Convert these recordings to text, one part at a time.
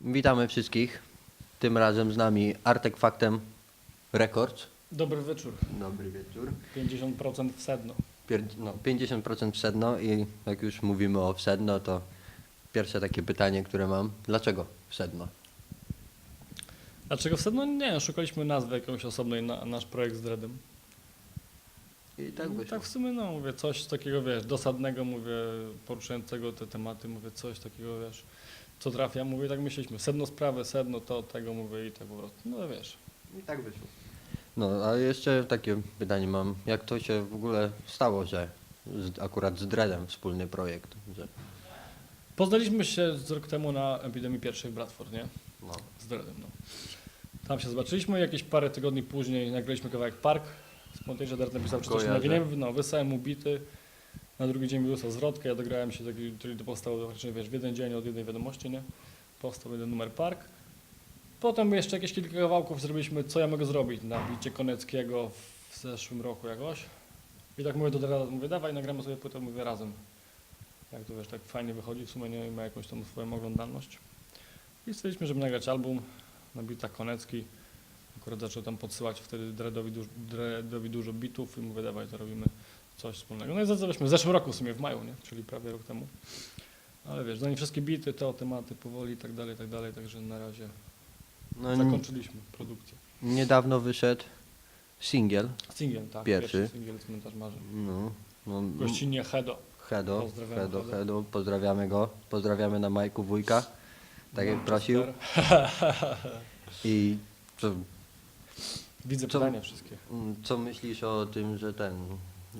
Witamy wszystkich. Tym razem z nami Artek Faktem Records. Dobry wieczór. Dobry wieczór. 50% w sedno. Pier, no, 50% w sedno i jak już mówimy o sedno, to pierwsze takie pytanie, które mam. Dlaczego w sedno? Dlaczego w sedno? Nie, szukaliśmy nazwy jakąś osobnej na nasz projekt z Dreadem. I tak No, wyszło. tak w sumie, no mówię, coś takiego, wiesz, dosadnego, mówię, poruszającego te tematy, mówię, coś takiego, wiesz, co trafia, mówię, tak myśleliśmy, sedno sprawy, sedno to, tego, mówię i tak po prostu, no wiesz. I tak wyszło. No, a jeszcze takie pytanie mam. Jak to się w ogóle stało, że z, akurat z Dreadem wspólny projekt? Że, Poznaliśmy się z rok temu na epidemii pierwszych Bradford, nie? no, Z Dreadem, no. Tam się zobaczyliśmy, jakieś parę tygodni później nagraliśmy kawałek Park. Spontaneous Dread napisał wcześniej Kojarzę. nagranie, no wysłałem mu bity. Na drugi dzień wysłał zwrotkę, ja dograłem się, taki, czyli to powstało praktycznie, wiesz, w jeden dzień od jednej wiadomości, nie? Powstał jeden numer Park. Potem jeszcze jakieś kilka kawałków zrobiliśmy, co ja mogę zrobić na bicie Koneckiego w zeszłym roku jakoś. I tak mówię do Dreda, mówię, dawaj, nagramy sobie płytę, mówię, razem. Jak to wiesz, tak fajnie wychodzi, w sumie nie ma jakąś tam swoją oglądalność. I stwierdziliśmy, żeby nagrać album na bitach Konecki. Akurat zaczął tam podsyłać wtedy Dreadowi, duż, Dreadowi dużo bitów i mówię, dawaj, to robimy coś wspólnego. No i zaczęliśmy w zeszłym roku w sumie, w maju, nie? czyli prawie rok temu. Ale wiesz, zanim wszystkie bity, to tematy powoli i tak dalej, i tak dalej, także na razie no zakończyliśmy produkcję. niedawno wyszedł singiel. Singiel, tak, Pierwszy. singiel Cmentarz Marzeń. No, no, Gościnnie Hedo. Hedo, Hedo. Hedo, pozdrawiamy go. Pozdrawiamy na Majku Wujka, tak jak prosił. I co, Widzę Co- pytania wszystkie. mm, co myślisz o tym, że ten,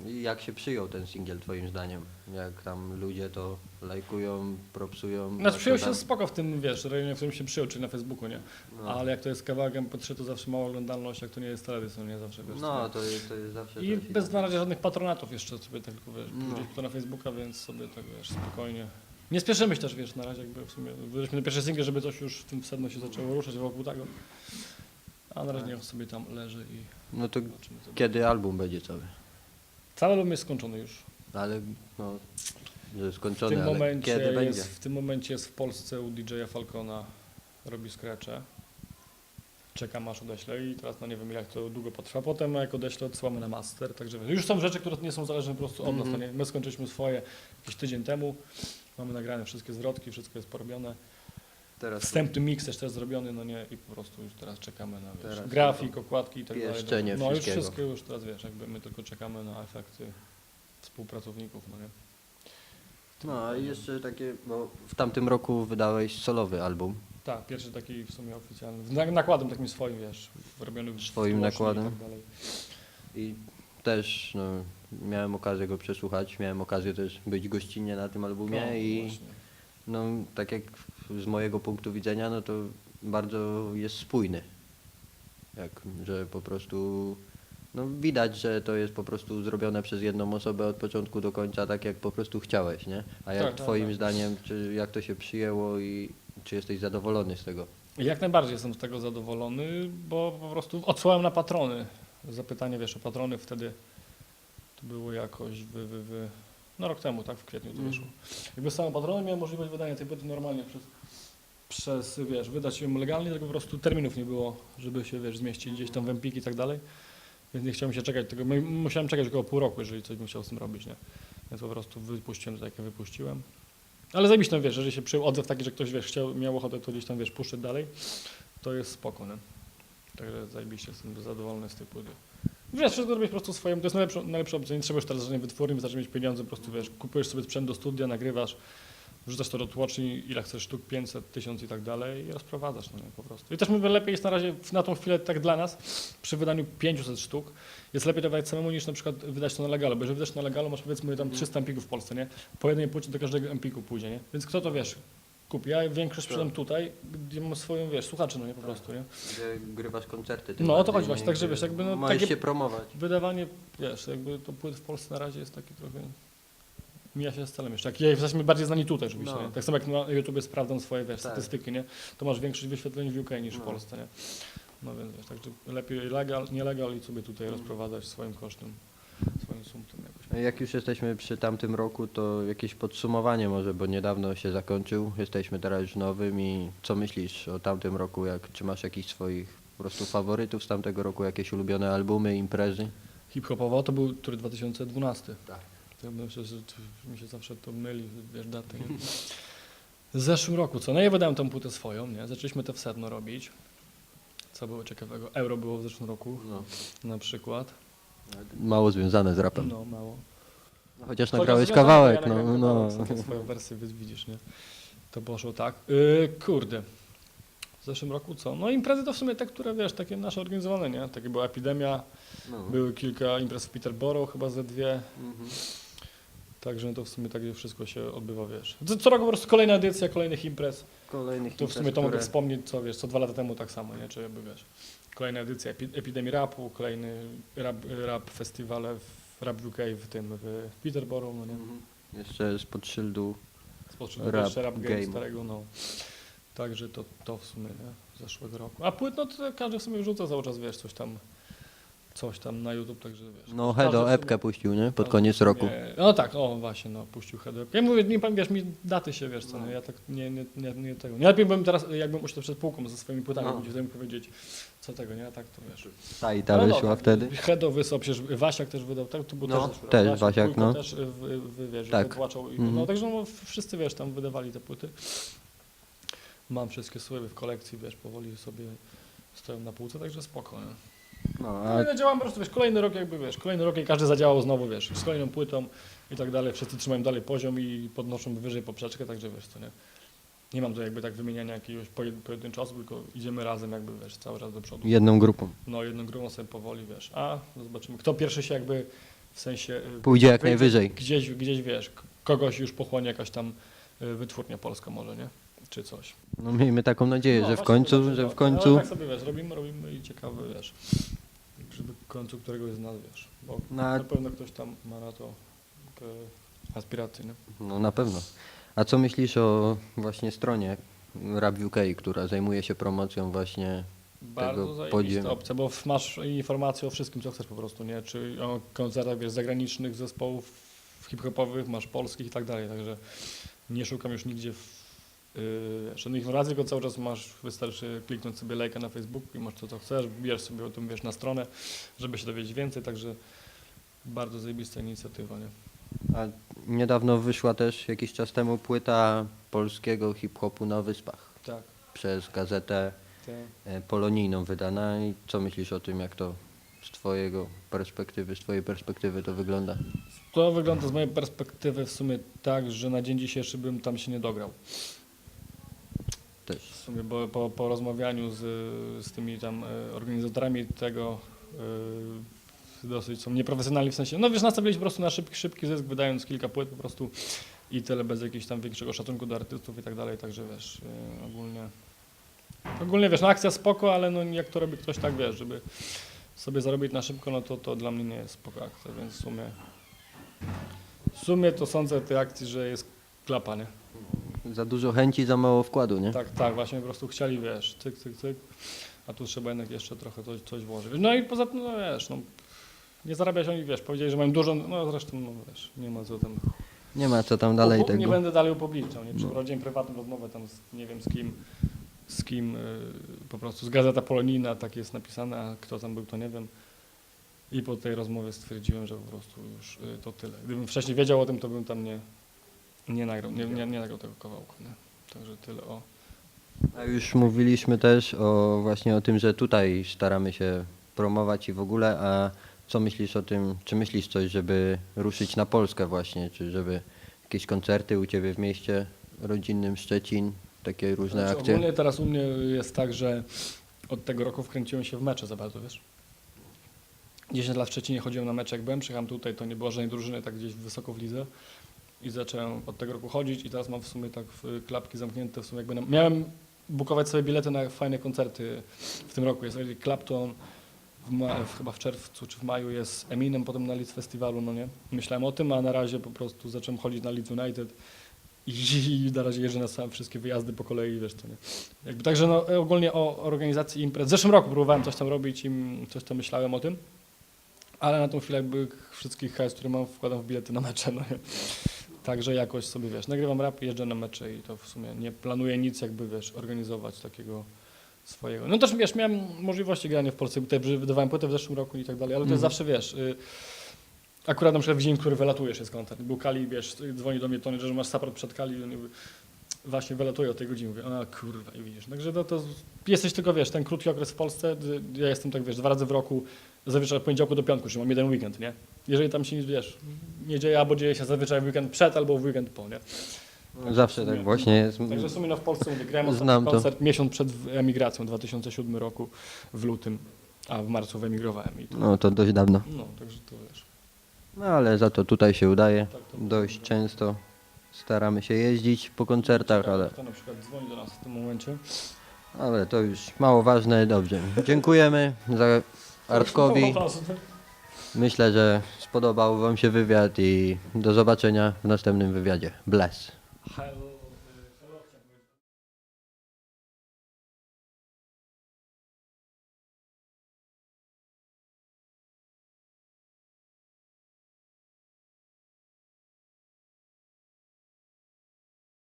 jak się przyjął ten singiel twoim zdaniem? Jak tam ludzie to lajkują, propsują? Znaczy przyjął się tam- spoko w tym, wiesz, rejonie, w którym się przyjął, czyli na Facebooku, nie? No, Ale jak to jest kawałek MP3, to zawsze mała oglądalność, jak to nie jest telewizja, nie zawsze, wiesz. no to- jest, to jest zawsze I coś bez na razie żadnych patronatów jeszcze sobie tylko, wiesz, No. gdzieś to na Facebooka, więc sobie tak, wiesz, spokojnie. Nie spieszymy się też, wiesz, na razie jakby w sumie, wyszliśmy na pierwszy singiel, żeby coś już w tym sedno się zaczęło ruszać wokół tego. A na razie niech sobie tam leży i No to zobaczymy. Co kiedy album będzie cały? Cały album jest skończony już. Ale no, że W skończony, tym, ale momencie kiedy jest, będzie? w tym momencie jest w Polsce u DJ-a Falcona, robi scratche. Czekam aż odeślę i teraz no nie wiem jak to długo potrwa. Potem jak odeślę odsyłamy na master, także wiesz, już są rzeczy, które nie są zależne po prostu od nas. Mhm. To nie? My skończyliśmy swoje jakiś tydzień temu, mamy nagrane wszystkie zwrotki, wszystko jest porobione. Teraz Wstępny mix też też zrobiony, no nie i po prostu już teraz czekamy na wiesz, Teraz grafik, okładki i tak dalej. pieszczenie No już wszystkiego. wszystko już teraz wiesz, jakby my tylko czekamy na efekty współpracowników, no nie. No a jeszcze takie, bo w tamtym roku wydałeś solowy album. Tak, pierwszy taki w sumie oficjalny. z na- Nakładem takim swoim, wiesz, robiony w Swoim tłocznie nakładem. I tak dalej. I też no, miałem okazję go przesłuchać, miałem okazję też być gościnnie na tym albumie No, i właśnie. no, tak jak z mojego punktu widzenia, no to bardzo jest spójny. Jak, że po prostu no, widać, że to jest po prostu zrobione przez jedną osobę od początku do końca, tak jak po prostu chciałeś, nie? A jak Tak, tak, twoim tak. zdaniem, czy jak to się przyjęło i czy jesteś zadowolony z tego? Jak najbardziej jestem z tego zadowolony, bo po prostu odsłałem na patrony. Zapytanie, wiesz, o patrony wtedy to było jakoś wy, wy, wy, no rok temu, tak, w kwietniu to Mhm. wyszło. Jak wysłałem patrony, miałem możliwość wydania tej płyty normalnie przez, przez, wiesz, wydać ją legalnie, tylko po prostu terminów nie było, żeby się, wiesz, zmieścić gdzieś tam w Empik i tak dalej. Więc nie chciałem się czekać tego, musiałem czekać około pół roku, jeżeli coś bym chciał z tym robić, nie? Więc po prostu wypuściłem to, tak jak wypuściłem. Ale zajebiście, wiesz, jeżeli się przyjął odzew taki, że ktoś, wiesz, chciał, miał ochotę to gdzieś tam, wiesz, puszczać dalej, to jest spoko, nie? Także zajebiście jestem zadowolony z tej płyty. Wiesz, wszystko robisz po prostu swoim, to jest najlepsza, najlepsza opcja, nie trzeba już teraz żadnej wytwórni, zacząć mieć pieniądze, po prostu, wiesz, kupujesz sobie sprzęt do studia, nagrywasz, wrzucasz to do tłoczni, ile chcesz sztuk, 500, 1000 i tak dalej i rozprowadzasz, no nie, po prostu. I też mówię, lepiej jest na razie, na tą chwilę, tak dla nas, przy wydaniu 500 sztuk, jest lepiej dawać samemu niż na przykład wydać to na legalu, bo jeżeli wydasz na legalu, masz powiedzmy tam 300 empików w Polsce, nie? Po jednej płycie do każdego empiku pójdzie, nie? Więc kto to, wiesz, kupi? Ja większość sprzedam tutaj, gdzie mam swoją, wiesz, słuchaczy, no nie, po prostu, nie? Gdzie grywasz koncerty. tym No, o to bardziej, chodzi właśnie, nie? także wiesz, jakby no Możesz takie- się promować. Wydawanie, wiesz, jakby to płyt w Polsce na razie jest taki trochę... Mija się z celem jeszcze. Jak jesteśmy bardziej znani tutaj oczywiście, No. nie? Tak samo jak na YouTube sprawdzam swoje, wiesz, Tak. statystyki, nie? To masz większość wyświetleń w UK niż w No. Polsce, nie? No więc wiesz, także lepiej legal, nielegal i sobie tutaj Mhm. rozprowadzać swoim kosztem, jakoś. Jak już jesteśmy przy tamtym roku, to jakieś podsumowanie może, bo niedawno się zakończył, jesteśmy teraz już nowym i co myślisz o tamtym roku? Jak, czy masz jakichś swoich po prostu faworytów z tamtego roku, jakieś ulubione albumy, imprezy? Hip-hopowo to był który 2012. Tak. To myślę, że to mi się zawsze to myli, wiesz, daty. Nie? W zeszłym roku, co? No ja wydałem tą płytę swoją, nie? Zaczęliśmy te w sedno robić. Co było ciekawego? Euro było w zeszłym roku No. na przykład. Mało związane z rapem. No, mało. No, Chociaż Chociaż nagrałeś związane, kawałek, ja no, nagrałem no. kawałek, sobie swoją wersję wi- widzisz, nie? To poszło tak. Yy, kurde. W zeszłym roku co? No imprezy to w sumie te, które wiesz, takie nasze organizowane, nie? Takie była epidemia, no. były kilka imprez w Peterborough, chyba ze dwie. Mhm. Także to w sumie tak wszystko się odbywa, wiesz. Co, co roku po prostu kolejna edycja, kolejnych imprez. Kolejnych To w sumie imprez, to mogę które- wspomnieć, co wiesz, co dwa lata temu tak samo, nie? Czy jakby wiesz. Kolejna edycja epi, epidemii rapu, kolejny rap, rap festiwale w Rap UK w tym w Peterborough, no nie? Mhm. Jeszcze spod szyldu Spoczył Rap rap, jeszcze rap game, game. starego, no. Także to, to w sumie, nie? Zeszłego roku. A płyt, no to każdy w sumie wrzuca cały czas, wiesz, coś tam, coś tam na YouTube, także wiesz. No Hedo epkę puścił, nie? Pod każdy koniec roku. No tak, o właśnie, no, puścił Hedo epkę. Ja mówię, nie pan, wiesz, mi daty się, wiesz co, No. nie? ja tak nie, nie, nie, nie tego. Nie lepiej bym teraz, jakbym usiadł przed półką ze swoimi płytami, No. no. gdzie mi powiedzieć, co tego, nie? A tak to wiesz. Ta i ta Ale wyszła no, wtedy. Hedo wysłał, przecież Wasiak też wydał, tak? To był No, też, też Wasiak, no. też, wy, wy, wiesz, Tak. wytłaczał. I, Mhm. No także no, wszyscy, wiesz, tam wydawali te płyty. Mam wszystkie swoje w kolekcji, wiesz, powoli sobie stoją na półce, także spoko, nie? No, No a i działam po prostu, wiesz, kolejny rok jakby, wiesz, kolejny rok i każdy zadziałał znowu, wiesz, z kolejną płytą i tak dalej, wszyscy trzymają dalej poziom i podnoszą wyżej poprzeczkę, także wiesz, co nie. Nie mam tu jakby tak wymieniania jakiegoś pojed- pojedynczych osób, tylko idziemy razem jakby, wiesz, cały czas do przodu. jedną grupą. No jedną grupą sobie powoli, wiesz, a no zobaczymy, kto pierwszy się jakby w sensie... y, Pójdzie jak wyjdzie najwyżej. Gdzieś, gdzieś, wiesz, k- kogoś już pochłonie jakaś tam y, wytwórnia polska może, nie? Czy coś. No miejmy taką nadzieję, No, że w właśnie końcu, zobaczymy, że no. w końcu. Ale tak sobie, wiesz, robimy, robimy i ciekawe, wiesz, końcu któregoś z nas, wiesz, bo Na, na pewno ktoś tam ma na to e, aspiracje, nie? no na pewno. A co myślisz o właśnie stronie Rap UK, która zajmuje się promocją właśnie Bardzo podziemia. opcja, bo masz informacje o wszystkim, co chcesz po prostu, nie? Czy o koncertach, wiesz, zagranicznych zespołów hip-hopowych, masz polskich i tak dalej, także nie szukam już nigdzie w, yy, żadnych informacji, tylko cały czas masz, wystarczy kliknąć sobie lajka na Facebooku i masz to, co chcesz, bierz sobie o tym, wiesz, na stronę, żeby się dowiedzieć więcej, także bardzo zajebista inicjatywa, nie? A niedawno wyszła też jakiś czas temu płyta polskiego hip-hopu na Wyspach Tak. przez gazetę Te, e, polonijną wydana. I co myślisz o tym, jak to z twojego perspektywy, z twojej perspektywy to wygląda? To wygląda z mojej perspektywy w sumie tak, że na dzień dzisiejszy bym tam się nie dograł. Też. W sumie bo, po, po rozmawianiu z, z tymi tam e, organizatorami tego e, dosyć są nieprofesjonalni w sensie, no wiesz, nastawili się po prostu na szybki, szybki zysk, wydając kilka płyt po prostu i tyle bez jakiegoś tam większego szacunku do artystów i tak dalej, także wiesz, e, ogólnie ogólnie wiesz, no akcja spoko, ale no jak to robi ktoś tak, wiesz, żeby sobie zarobić na szybko, no to, to dla mnie nie jest spoko akcja, więc w sumie w sumie to sądzę tej akcji, że jest klapa, nie? Za dużo chęci, za mało wkładu, nie? Tak, tak, właśnie po prostu chcieli, wiesz, cyk, cyk, cyk, a tu trzeba jednak jeszcze trochę coś, coś włożyć. No i poza tym, no wiesz, no, nie zarabiać oni, wiesz, powiedzieli, że mają dużo, no zresztą, no wiesz, nie ma co tam. Nie ma co tam dalej Upu- Nie tego. będę dalej upubliczniał, nie? No. Przeprowadziłem prywatną rozmowę tam z, nie wiem z kim, z kim, y, po prostu z Gazeta Polonijna, tak jest napisane, a kto tam był, to nie wiem. I po tej rozmowie stwierdziłem, że po prostu już y, to tyle. Gdybym wcześniej wiedział o tym, to bym tam nie, nie nagrał, nie, nie, nie nagrał tego kawałka, nie? Także tyle o... A już mówiliśmy też o właśnie o tym, że tutaj staramy się promować i w ogóle, a co myślisz o tym, czy myślisz coś, żeby ruszyć na Polskę właśnie, czy żeby jakieś koncerty u Ciebie w mieście rodzinnym Szczecin, takie różne Znaczy, akcje? Ogólnie teraz u mnie jest tak, że od tego roku wkręciłem się w mecze za bardzo, wiesz. 10 lat w Szczecinie chodziłem na mecze, jak byłem, przyjechałem tutaj, to nie było żadnej drużyny, tak gdzieś wysoko w lidze. I zacząłem od tego roku chodzić i teraz mam w sumie tak w- klapki zamknięte, w sumie jakby na, miałem bukować sobie bilety na fajne koncerty w tym roku. Jest Clapton, w ma, w, chyba w czerwcu czy w maju jest Eminem, potem na Leeds Festiwalu, no nie. Myślałem o tym, a na razie po prostu zacząłem chodzić na Leeds United i na razie jeżdżę na sam wszystkie wyjazdy po kolei, wiesz to nie. Jakby, także no, ogólnie o organizacji imprez. W zeszłym roku próbowałem coś tam robić i coś tam myślałem o tym, ale na tą chwilę jakby wszystkich hajs, które mam, wkładam w bilety na mecze, no nie. Także jakoś sobie, wiesz, nagrywam rap, jeżdżę na mecze i to w sumie nie planuję nic jakby, wiesz, organizować takiego swojego. No też, wiesz, miałem możliwości grania w Polsce, bo też wydawałem płytę w zeszłym roku i tak dalej, ale to jest Mhm. zawsze, wiesz, y, akurat na przykład w dzień, który wylatujesz jest kontakt. Był Kali, wiesz, dzwoni do mnie Tony, że masz support przed Kali, on jakby właśnie wylatuje o tej godzinie, mówię, a kurwa, i widzisz. Także to, to jesteś tylko, wiesz, ten krótki okres w Polsce, ja jestem tak, wiesz, dwa razy w roku, zazwyczaj od poniedziałku do piątku, że mam jeden weekend, nie? Jeżeli tam się nic, wiesz, nie dzieje, albo dzieje się zazwyczaj w weekend przed, albo w weekend po, nie? Zawsze tak właśnie jest. Także w sumie no w Polsce mówię, grałem Znam to. koncert miesiąc przed emigracją, 2007 roku, w lutym, a w marcu wyemigrowałem i to, No to dość dawno. no, także to wiesz. No ale za to tutaj się udaje. Tak, to Dość często staramy się jeździć po koncertach, ale, Kto na przykład dzwoni do nas w tym momencie. ale to już mało ważne. Dobrze. Dziękujemy za Artkowi. Myślę, że spodobał Wam się wywiad i do zobaczenia w następnym wywiadzie. Bless.